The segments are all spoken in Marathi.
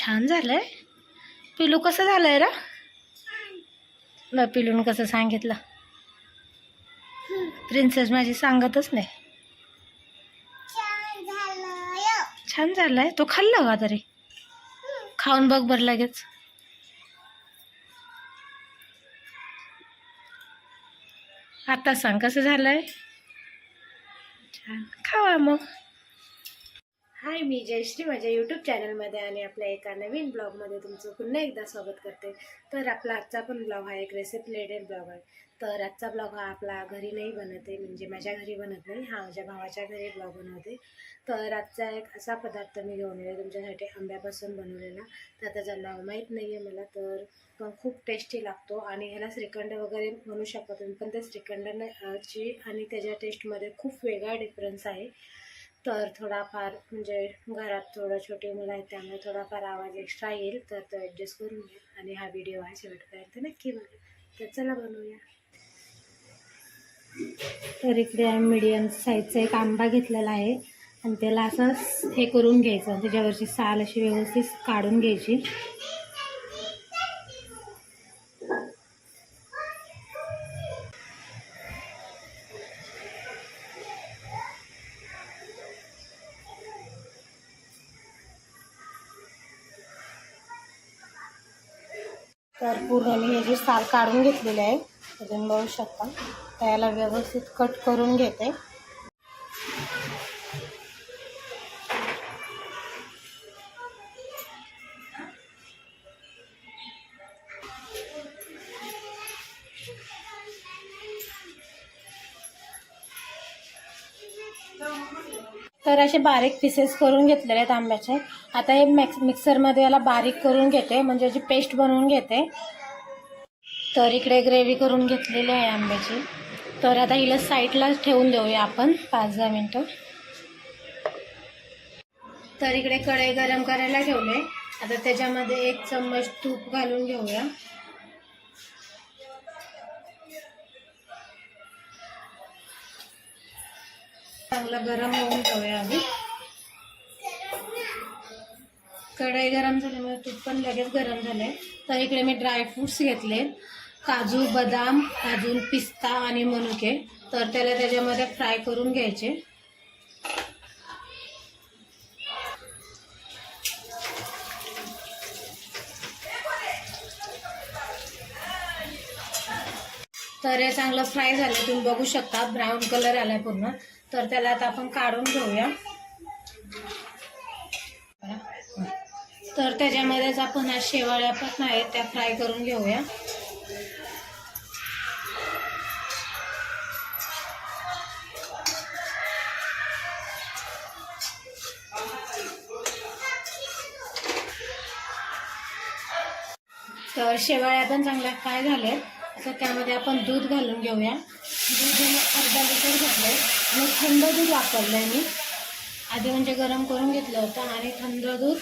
छान झालंय. पिलू कसं झालंय रा? न पिलून कसं सांगितलं? प्रिन्सेस माझी सांगतच नाही. छान झालंय. तो खाल्ला का तरी? खाऊन बघ बरं लगेच. आता सांग कसं झालंय? छान. खावा मग. हाय मी जयश्री माझ्या यूट्यूब चॅनलमध्ये आणि आपल्या एका नवीन ब्लॉगमध्ये तुमचं पुन्हा एकदा स्वागत करते. तर आपला आजचा पण ब्लॉग हा एक रेसिपी रिलेटेड ब्लॉग आहे. तर आजचा ब्लॉग हा आपला घरी नाही बनत आहे म्हणजे माझ्या घरी बनत नाही हा माझ्या भावाच्या घरी ब्लॉग बनवते. तर आजचा एक असा पदार्थ मी घेऊन येते तुमच्यासाठी आंब्यापासून बनवलेला. तर त्याचं नाव माहीत नाही आहे मला तर पण खूप टेस्टी लागतो आणि ह्याला श्रीखंड वगैरे म्हणू शकता तुम्ही पण त्या श्रीखंडाची आणि त्याच्या टेस्टमध्ये खूप वेगळा डिफरन्स आहे. तर थोडाफार म्हणजे घरात थोडं छोटी मुलं आहेत त्यामुळे थोडाफार आवाज एक्स्ट्रा येईल. तर तो ॲडजस्ट करून घ्या आणि हा व्हिडिओ हा शेवटपर्यंत नक्की बघा. तर चला बनवूया. तर इकडे आम्ही मिडियम साईजचा एक आंबा घेतलेला आहे. आणि त्याला असं हे करून घ्यायचं. त्याच्यावरची साल अशी व्यवस्थित काढून घ्यायची. तर पूर्ण मी हे जे साल काढून घेतलेले आहे तर तुम्ही बघू शकता. त्याला व्यवस्थित कट करून घेते. तर असे बारीक पीसेस करून घेतलेले आहेत आंब्याचे. आता हे मिक्स मिक्सरमध्ये याला बारीक करून घेते म्हणजे याची पेस्ट बनवून घेते. तर इकडे ग्रेव्ही करून घेतलेली आहे आंब्याची. तर आता हिला साईडला ठेवून देऊया आपण पाच दहा मिनटं. तर इकडे कढई गरम करायला ठेवले. आता त्याच्यामध्ये एक चम्मच तूप घालून घेऊया. चांगलं गरम होऊन ठेवूया आधी कढई गरम झाल्यामुळे तूप पण लगेच गरम झाले तर इकडे मी ड्रायफ्रुट्स घेतले. काजू बदाम अजून पिस्ता आणि मनुके. तर त्याला त्याच्यामध्ये फ्राय करून घ्यायचे. तर हे चांगलं फ्राय झालं. तुम्ही बघू शकता ब्राऊन कलर आलाय पूर्ण. तर त्याला आता आपण काढून घेऊया. तर त्याच्यामध्येच आपण ह्या शेवाळ्या पण आहेत त्या फ्राय करून घेऊया. तर शेवाळ्या पण चांगल्या फ्राय झाल्या तर त्यामध्ये आपण दूध घालून घेऊया. दूध अर्धा लिटर घेतलंय. आणि थंड दूध वापरलं आहे मी. आधी म्हणजे गरम करून घेतलं होतं आणि थंड दूध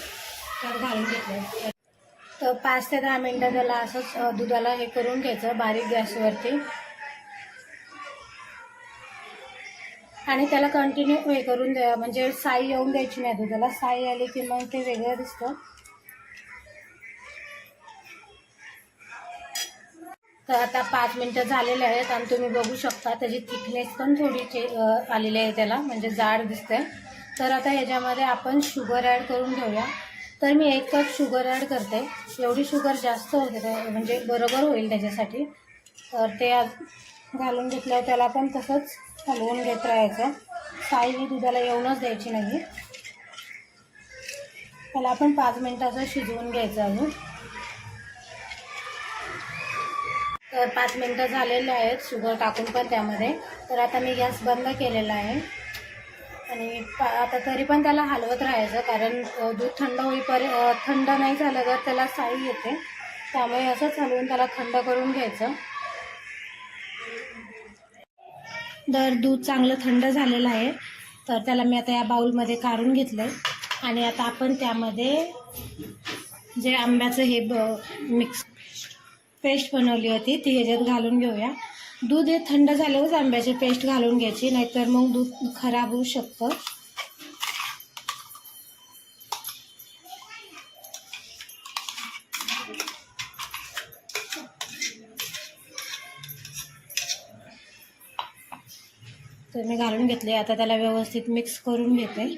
त्यात घालून घेतलं तर पाच ते दहा मिनटं त्याला असंच दुधाला हे करून घ्यायचं बारीक गॅसवरती. आणि त्याला कंटिन्यू हे करून द्या म्हणजे साई येऊन द्यायची नाही दुधाला साई आली की मग ते वेगळं दिसतं. तर आता पाच मिनटं झालेले आहेत आणि तुम्ही बघू शकता त्याची थिकनेस पण थोडी चे आलेली आहे त्याला म्हणजे जाड दिसते तर आता ह्याच्यामध्ये आपण शुगर ॲड करून घेऊया. तर मी एक कप शुगर ॲड करते. एवढी शुगर जास्त होते ते म्हणजे बरोबर होईल त्याच्यासाठी. तर ते आज घालून घेतल्यावर त्याला पण तसंच हलवून घेत राहायचं. साई ही दुधाला येऊनच द्यायची नाही. त्याला आपण पाच मिनटाचं शिजवून घ्यायचं अजून तर पाच मिनटं झालेले आहेत शुगर टाकून पण त्यामध्ये. तर आता मी गॅस बंद केलेला आहे. आणि पा आता तरी पण त्याला हलवत राहायचं कारण दूध थंड होईपर्यंत थंड नाही झालं तर त्याला साई येते. त्यामुळे असंच हलवून त्याला थंड करून घ्यायचं. तर दूध चांगलं थंड झालेलं आहे. तर त्याला मी आता या बाऊलमध्ये काढून घेतलं आहे आणि आता आपण त्यामध्ये जे आंब्याचं हे ब मिक्स पेस्ट बनवली होती ती ह्याच्यात घालून घेऊया. दूध हे थंड झाल्यावरच आंब्याची पेस्ट घालून घ्यायची नाहीतर मग दूध खराब होऊ शकतं. तर मी घालून घेतले आता त्याला व्यवस्थित मिक्स करून घेते.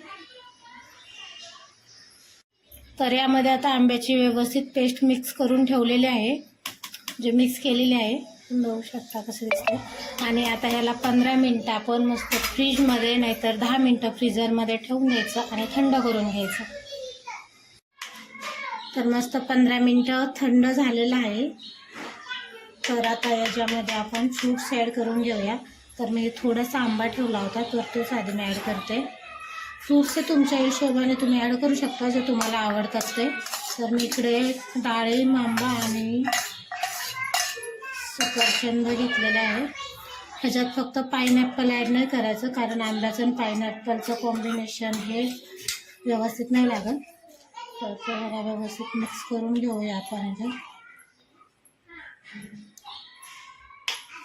तर यामध्ये आता आंब्याची व्यवस्थित पेस्ट मिक्स करून ठेवलेली आहे. जे मिक्स केलेले आहे बघू शकता कसं दिसतं आणि आता याला पंधरा मिनटं आपण मस्त फ्रीजमध्ये नाहीतर दहा मिनटं फ्रीझरमध्ये ठेवून द्यायचं आणि थंड करून घ्यायचं. तर मस्त पंधरा मिनटं थंड झालेलं आहे. तर आता याच्यामध्ये आपण फ्रूट्स ॲड करून घेऊया. तर मी थोडासा आंबा ठेवला होता तर तोच आधी मी ॲड करते फ्रूट्स तुमच्या हिशोबाने तुम्ही ॲड करू शकता जे तुम्हाला आवडतात ते तर मी इकडे डाळिंब आंबा आणि सफरचंद घेतलेलं आहे. ह्याच्यात फक्त पायनॅपल ॲड नाही करायचं कारण आंब्याचं आणि पायनॅपलचं कॉम्बिनेशन हे व्यवस्थित नाही लागत. तर ते जरा व्यवस्थित मिक्स करून घेऊया आपण ह्याच्यात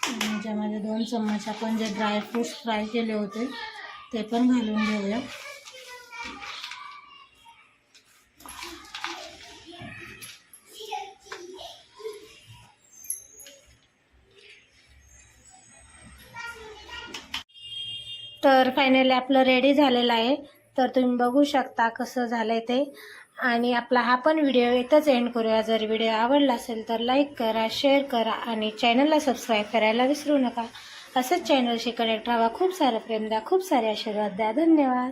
आणि ह्याच्यामध्ये दोन चम्मच आपण जे ड्रायफ्रूट्स फ्राय केले होते ते पण घालून घेऊया. तर फायनली आपलं रेडी झालेलं आहे. तर तुम्ही बघू शकता कसं झालं आहे ते. आणि आपला हा पण व्हिडिओ इथंच एंड करूया. जर व्हिडिओ आवडला असेल तर लाईक करा शेअर करा आणि चॅनलला सबस्क्राईब करायला विसरू नका. असंच चॅनलशी कनेक्ट राहा. खूप सारं प्रेम द्या खूप सारे आशीर्वाद द्या. धन्यवाद.